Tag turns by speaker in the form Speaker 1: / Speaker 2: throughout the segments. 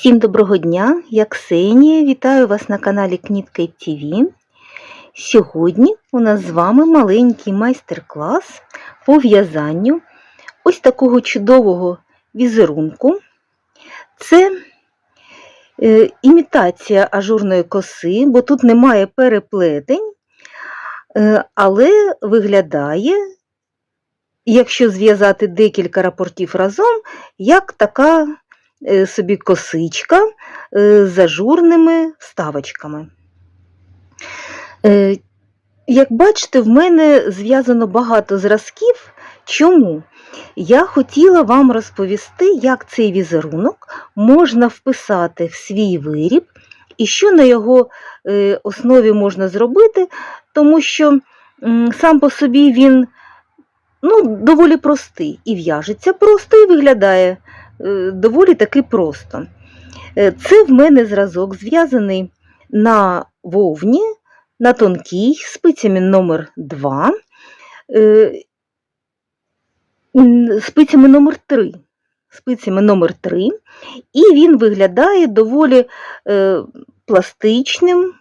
Speaker 1: Всім доброго дня, я Ксенія, вітаю вас на каналі Кнітка ТВ. Сьогодні у нас з вами маленький майстер-клас по в'язанню ось такого чудового візерунку. Це е, імітація ажурної коси, бо тут немає переплетень, е, але виглядає, якщо зв'язати декілька рапортів разом, як така собі косичка е, з ажурними вставочками. Е, Як бачите, в мене зв'язано багато зразків. Чому? Я хотіла вам розповісти, як цей візерунок можна вписати в свій виріб і що на його е, основі можна зробити, тому що сам по собі він ну, доволі простий і в'яжеться просто і виглядає е, доволі таки просто. Е, Це в мене зразок зв'язаний на вовні, на тонкій спицями номер 2 спицями номер 3 спицями номер 3 і він виглядає доволі е, пластичним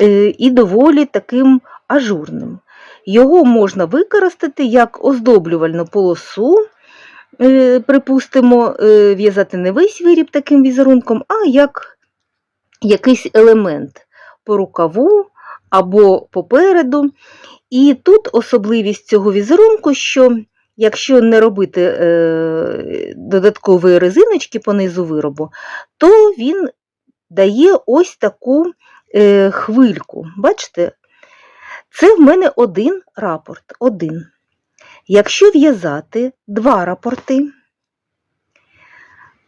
Speaker 1: е, і доволі таким ажурним. Його можна використати як оздоблювальну полосу, е, припустимо, е, в'язати не весь виріб таким візерунком, а як якийсь елемент по рукаву або попереду. І тут особливість цього візерунку, що якщо не робити е, додаткової резиночки по низу виробу, то він дає ось таку е, хвильку. Бачите? Це в мене один рапорт. Один. Якщо в'язати два рапорти,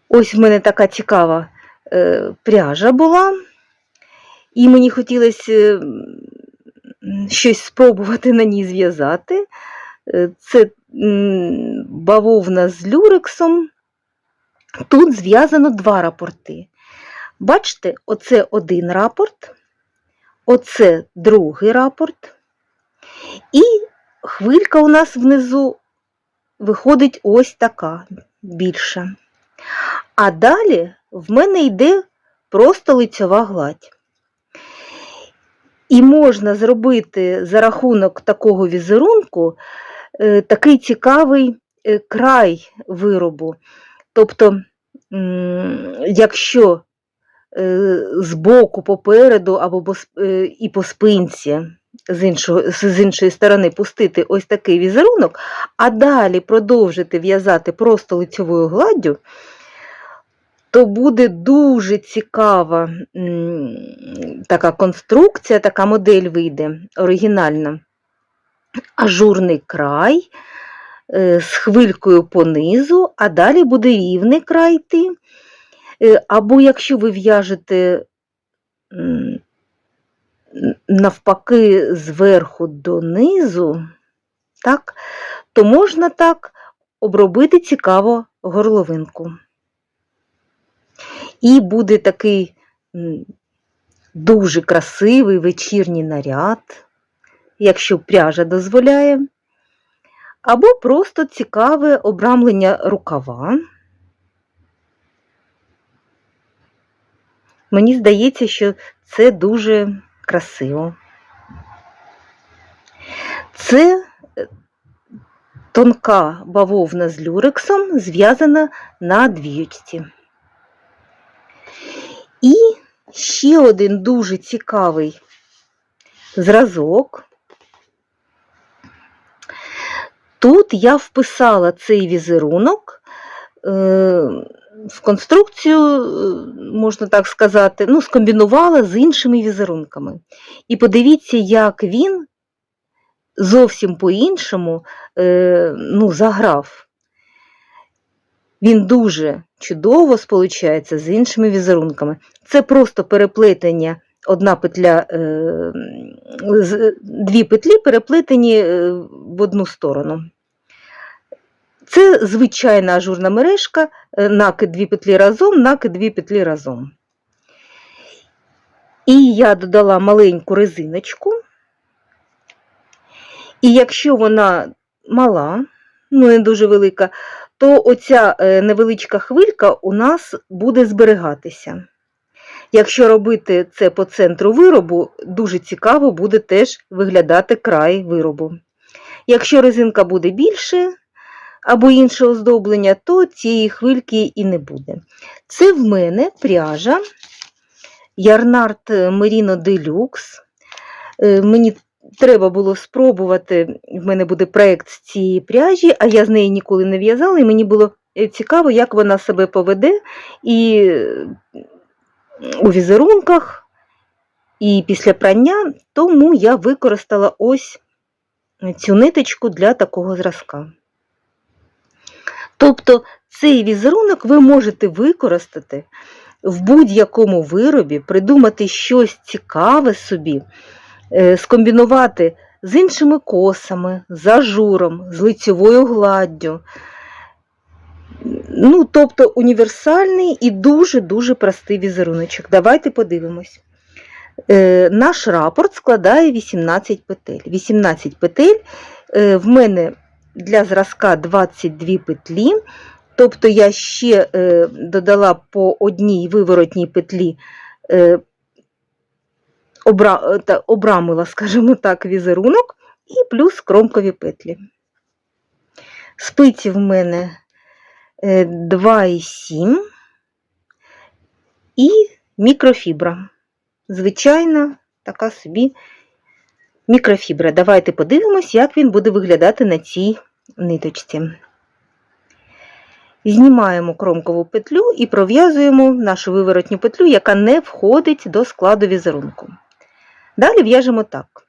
Speaker 1: ось в мене така цікава е, пряжа була, і мені хотілося е, щось спробувати на ній зв'язати. Е, Це бавовна з люрексом. Тут зв'язано два рапорти. Бачите, оце один рапорт, оце другий рапорт. І хвилька у нас внизу виходить ось така більша. А далі в мене йде просто лицьова гладь. І можна зробити за рахунок такого візерунку е, такий цікавий е, край виробу. Тобто, якщо е, з боку, попереду або і по спинці з, іншого, з іншої сторони пустити ось такий візерунок, а далі продовжити в'язати просто лицьовою гладдю, то буде дуже цікава така конструкція, така модель вийде оригінальна. Ажурний край е, з хвилькою понизу, а далі буде рівний край йти. Е, Або якщо ви в'яжете навпаки зверху донизу, так, то можна так обробити цікаво горловинку. І буде такий дуже красивий вечірній наряд, якщо пряжа дозволяє, або просто цікаве обрамлення рукава. Мені здається, що це дуже красиво. Це е, тонка бавовна з люрексом, зв'язана на двічці. І ще один дуже цікавий зразок. Тут я вписала цей візерунок е, в конструкцію, е, можна так сказати, ну, скомбінувала з іншими візерунками. І подивіться, як він зовсім по-іншому е, ну, заграв. Він дуже чудово сполучається з іншими візерунками. Це просто переплетення, одна петля, е, дві петлі переплетені в одну сторону. Це звичайна ажурна мережка, е, накид дві петлі разом, накид дві петлі разом. І я додала маленьку резиночку. І якщо вона мала, ну не дуже велика, то оця е, невеличка хвилька у нас буде зберігатися. Якщо робити це по центру виробу, дуже цікаво буде теж виглядати край виробу. Якщо резинка буде більше або інше оздоблення, то цієї хвильки і не буде. Це в мене пряжа Ярнард Merino Deluxe. Е, Мені треба було спробувати, в мене буде проєкт з цієї пряжі, а я з неї ніколи не в'язала, і мені було е, цікаво, як вона себе поведе і у візерунках, і після прання, тому я використала ось цю ниточку для такого зразка. Тобто цей візерунок ви можете використати в будь-якому виробі, придумати щось цікаве собі, е, скомбінувати з іншими косами, з ажуром, з лицьовою гладдю. Ну, тобто універсальний і дуже-дуже простий візеруночок. Давайте подивимось. Е, наш рапорт складає 18 петель. 18 петель е, в мене для зразка 22 петлі, тобто я ще е, додала по одній виворотній петлі, е, та, обрамила, скажімо так, візерунок і плюс кромкові петлі. Спиці в мене е, 2,7 і мікрофібра. Звичайна така собі мікрофібра. Давайте подивимось, як він буде виглядати на цій ниточці. Знімаємо кромкову петлю і пров'язуємо нашу виворотню петлю, яка не входить до складу візерунку. Далі в'яжемо так: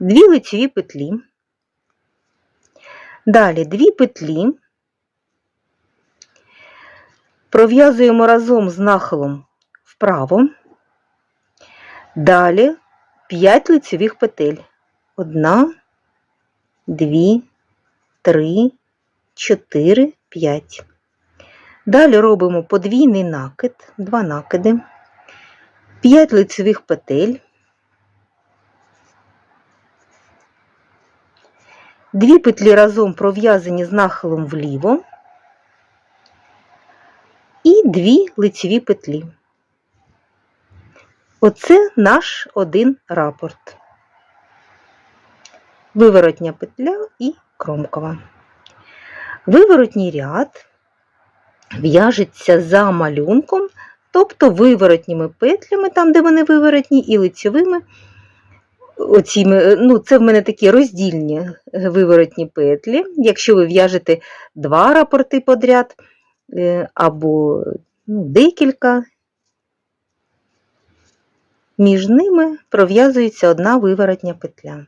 Speaker 1: дві лицеві петлі, далі дві петлі, пров'язуємо разом з нахилом вправо, далі 5 лицевих петель. Одна, дві, три, чотири, п'ять. Далі робимо подвійний накид, два накиди, 5 лицевих петель, дві петлі разом пров'язані з нахилом вліво і дві лицеві петлі. Оце наш один рапорт. Виворотня петля і кромкова. Виворотній ряд в'яжеться за малюнком, тобто виворотніми петлями, там, де вони виворотні, і лицьовими. Оціми, ну, Це в мене такі роздільні виворотні петлі. Якщо ви в'яжете два рапорти подряд, е, або ну, декілька, між ними пров'язується одна виворотня петля.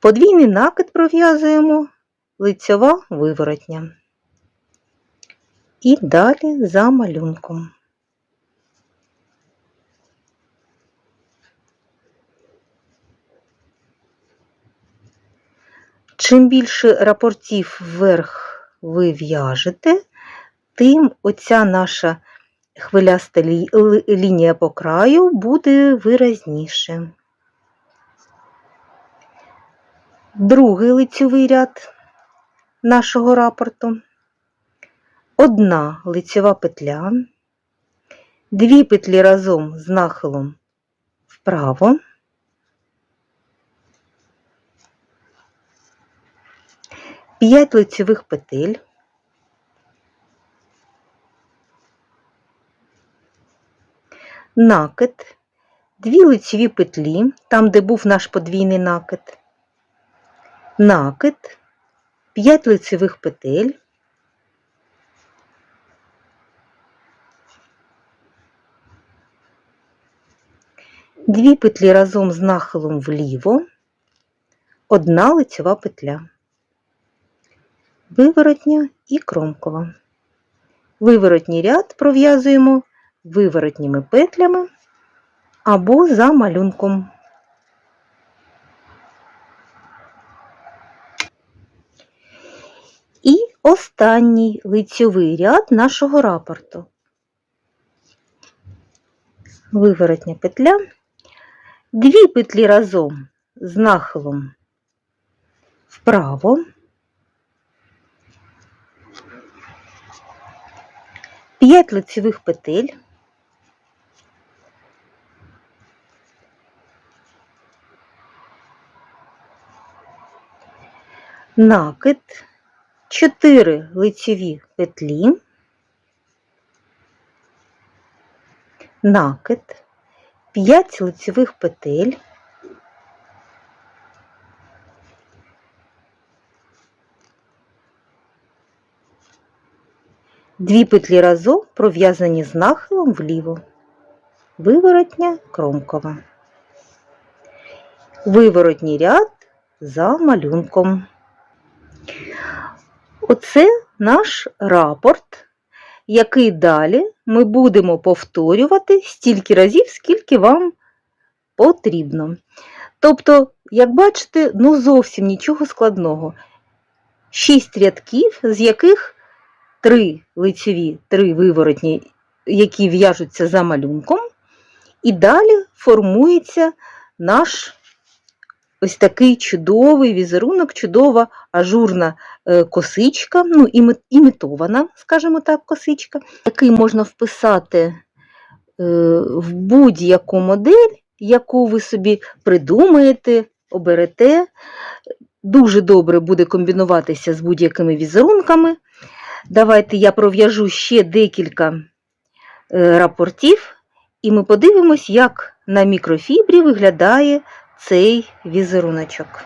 Speaker 1: Подвійний накид пров'язуємо лицьова виворотня. І далі за малюнком. Чим більше рапортів вверх ви в'яжете, тим оця наша хвиляста лінія по краю буде виразніше. Другий лицьовий ряд нашого рапорту. Одна лицьова петля, дві петлі разом з нахилом вправо, п'ять лицьових петель, накид, дві лицеві петлі, там, де був наш подвійний накид, накид, 5 лицевих петель, дві петлі разом з нахилом вліво, одна лицева петля, виворотня і кромкова. Виворотній ряд пров'язуємо виворотніми петлями або за малюнком. І останній лицьовий ряд нашого рапорту. Виворотня петля, дві петлі разом з нахилом вправо, 5 лицевих петель. Накид, 4 лицеві петлі, накид, 5 лицевих петель, Дві петлі разом пров'язані з нахилом вліво. Виворотня кромкова. Виворотній ряд за малюнком. Оце наш рапорт, який далі ми будемо повторювати стільки разів, скільки вам потрібно. Тобто, як бачите, ну зовсім нічого складного. Шість рядків, з яких три лицеві, три виворотні, які в'яжуться за малюнком, і далі формується наш ось такий чудовий візерунок, чудова ажурна е, косичка, ну, імітована, скажімо так, косичка, який можна вписати е, в будь-яку модель, яку ви собі придумаєте, оберете. Дуже добре буде комбінуватися з будь-якими візерунками. Давайте я пров'яжу ще декілька е, рапортів, і ми подивимось, як на мікрофібрі виглядає цей візеруночок.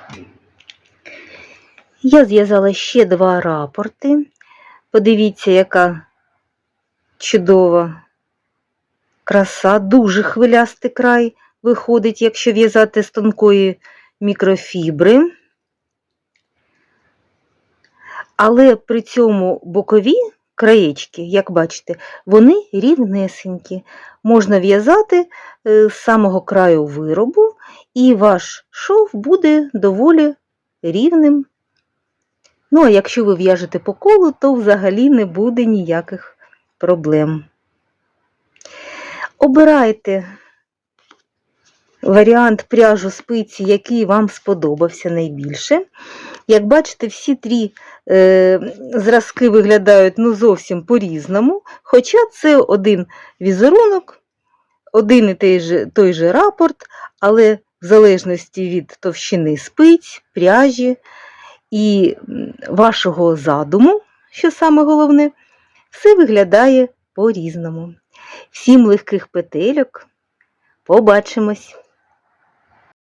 Speaker 1: Я зв'язала ще два рапорти. Подивіться, яка чудова краса, дуже хвилястий край виходить, якщо в'язати з тонкої мікрофібри. Але при цьому бокові краєчки, як бачите, вони рівнесенькі. Можна в'язати е, з самого краю виробу, і ваш шов буде доволі рівним. Ну, а якщо ви в'яжете по колу, то взагалі не буде ніяких проблем. Обирайте варіант пряжу спиці, який вам сподобався найбільше. Як бачите, всі три е, зразки виглядають ну, зовсім по-різному, хоча це один візерунок, один і той же, той же рапорт, але в залежності від товщини спиць, пряжі і вашого задуму, що саме головне, все виглядає по-різному. Всім легких петельок. Побачимось!